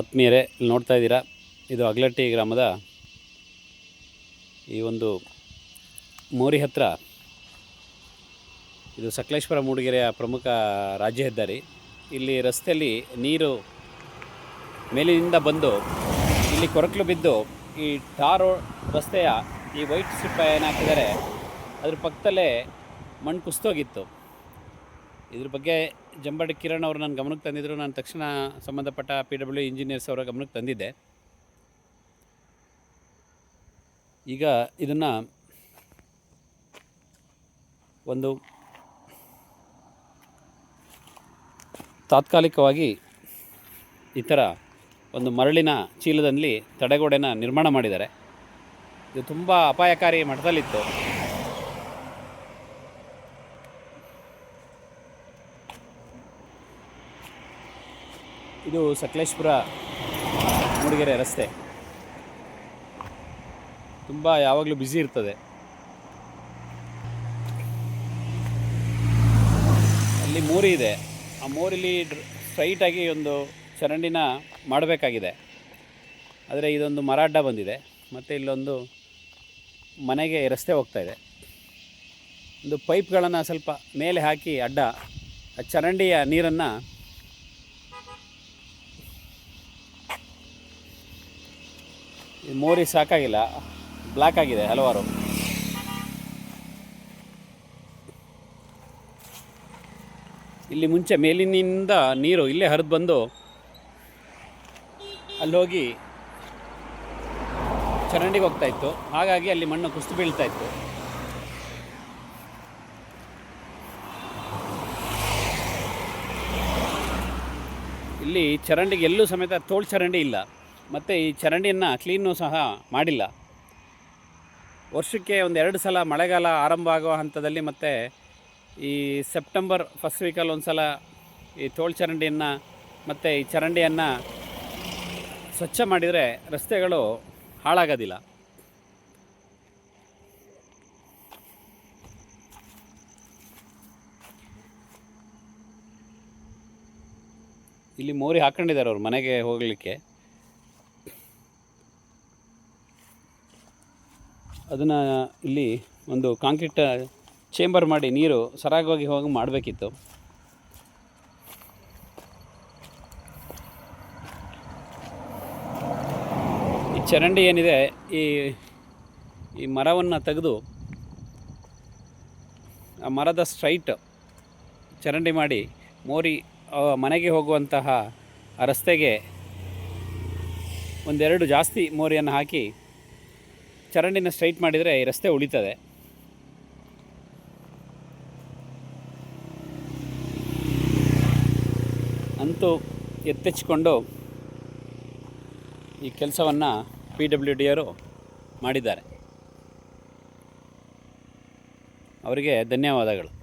ಆತ್ಮೀಯರೇ, ಇಲ್ಲಿ ನೋಡ್ತಾ ಇದ್ದೀರಾ? ಇದು ಅಗ್ಲಟ್ಟಿ ಗ್ರಾಮದ ಈ ಒಂದು ಮೋರಿ ಹತ್ತಿರ ಇದು ಸಕಲೇಶ್ವರ ಮೂಡಿಗೆರೆಯ ಪ್ರಮುಖ ರಾಜ್ಯ ಹೆದ್ದಾರಿ. ಇಲ್ಲಿ ರಸ್ತೆಯಲ್ಲಿ ನೀರು ಮೇಲಿನಿಂದ ಬಂದು ಇಲ್ಲಿ ಕೊರಕಲು ಬಿದ್ದು ಈ ಟಾರ್ ರಸ್ತೆಯ ಈ ವೈಟ್ ಸಿಪ್ಪ ಏನು ಹಾಕಿದ್ದಾರೆ, ಅದ್ರ ಪಕ್ಕದಲ್ಲೇ ಮಣ್ಣು ಕುಸ್ತೋಗಿತ್ತು ಇದ್ರ ಬಗ್ಗೆ ಜಂಬಡ್ ಕಿರಣ್ ಅವರು ನನ್ನ ಗಮನಕ್ಕೆ ತಂದಿದ್ದರು ನಾನು ತಕ್ಷಣ ಸಂಬಂಧಪಟ್ಟ ಪಿ ಡಬ್ಲ್ಯೂ ಇಂಜಿನಿಯರ್ಸ್ ಅವರ ಗಮನಕ್ಕೆ ತಂದಿದ್ದೆ. ಈಗ ಇದನ್ನು ಒಂದು ತಾತ್ಕಾಲಿಕವಾಗಿ ಈ ಥರ ಒಂದು ಮರಳಿನ ಚೀಲದಲ್ಲಿ ತಡೆಗೋಡೆನ ನಿರ್ಮಾಣ ಮಾಡಿದ್ದಾರೆ. ಇದು ತುಂಬ ಅಪಾಯಕಾರಿ ಮಟ್ಟದಲ್ಲಿತ್ತು ಇದು ಸಕಲೇಶ್ಪುರ ಮೂಡಿಗೆರೆ ರಸ್ತೆ. ತುಂಬ ಯಾವಾಗಲೂ ಬ್ಯುಸಿ ಇರ್ತದೆ. ಅಲ್ಲಿ ಮೋರಿ ಇದೆ. ಆ ಮೋರಿಲಿ ಸ್ಟ್ರೈಟಾಗಿ ಒಂದು ಚರಂಡಿನ ಮಾಡಬೇಕಾಗಿದೆ. ಆದರೆ ಇದೊಂದು ಮರ ಅಡ್ಡ ಬಂದಿದೆ. ಮತ್ತು ಇಲ್ಲೊಂದು ಮನೆಗೆ ರಸ್ತೆ ಹೋಗ್ತಾ ಇದೆ. ಒಂದು ಪೈಪ್ಗಳನ್ನು ಸ್ವಲ್ಪ ಮೇಲೆ ಹಾಕಿ ಅಡ್ಡ, ಆ ಚರಂಡಿಯ ನೀರನ್ನು ಈ ಮೋರಿ ಸಾಕಾಗಿಲ್ಲ. ಬ್ಲ್ಯಾಕ್ ಆಗಿದೆ ಹಲವಾರು. ಇಲ್ಲಿ ಮುಂಚೆ ಮೇಲಿನಿಂದ ನೀರು ಇಲ್ಲೇ ಹರಿದು ಬಂದು ಅಲ್ಲಿ ಹೋಗಿ ಚರಂಡಿಗೆ ಹೋಗ್ತಾ ಇತ್ತು. ಹಾಗಾಗಿ ಅಲ್ಲಿ ಮಣ್ಣು ಕುಸಿದು ಬೀಳ್ತಾ ಇತ್ತು. ಇಲ್ಲಿ ಚರಂಡಿಗೆ ಎಲ್ಲೂ ಸಮೇತ ತೋಳು ಚರಂಡಿ ಇಲ್ಲ. ಮತ್ತು ಈ ಚರಂಡಿಯನ್ನು ಕ್ಲೀನು ಸಹ ಮಾಡಿಲ್ಲ. ವರ್ಷಕ್ಕೆ ಒಂದು ಎರಡು ಸಲ ಮಳೆಗಾಲ ಆರಂಭ ಆಗುವ ಹಂತದಲ್ಲಿ ಮತ್ತು ಈ ಸೆಪ್ಟೆಂಬರ್ ಫಸ್ಟ್ ವೀಕಲ್ಲಿ ಒಂದು ಸಲ ಈ ತೋಳು ಚರಂಡಿಯನ್ನು ಮತ್ತು ಈ ಚರಂಡಿಯನ್ನು ಸ್ವಚ್ಛ ಮಾಡಿದರೆ ರಸ್ತೆಗಳು ಹಾಳಾಗೋದಿಲ್ಲ. ಇಲ್ಲಿ ಮೋರಿ ಹಾಕೊಂಡಿದ್ದಾರೆ ಅವ್ರು ಮನೆಗೆ ಹೋಗಲಿಕ್ಕೆ. ಅದನ್ನು ಇಲ್ಲಿ ಒಂದು ಕಾಂಕ್ರೀಟ್ ಚೇಂಬರ್ ಮಾಡಿ ನೀರು ಸರಾಗವಾಗಿ ಹೋಗಿ ಮಾಡಬೇಕಿತ್ತು. ಈ ಚರಂಡಿ ಏನಿದೆ, ಈ ಈ ಮರವನ್ನು ತೆಗೆದು ಆ ಮರದ ಸ್ಟ್ರೈಟ್ ಚರಂಡಿ ಮಾಡಿ ಮೋರಿ ಮನೆಗೆ ಹೋಗುವಂತಹ ರಸ್ತೆಗೆ ಒಂದೆರಡು ಜಾಸ್ತಿ ಮೋರಿಯನ್ನು ಹಾಕಿ ಚರಂಡಿನ ಸ್ಟ್ರೈಟ್ ಮಾಡಿದರೆ ಈ ರಸ್ತೆ ಉಳಿತದೆ. ಅಂತೂ ಎತ್ತೆಚ್ಚಿಕೊಂಡು ಈ ಕೆಲಸವನ್ನು ಪಿ ಡಬ್ಲ್ಯೂ ಡಿ ಅವರು ಮಾಡಿದ್ದಾರೆ. ಅವರಿಗೆ ಧನ್ಯವಾದಗಳು.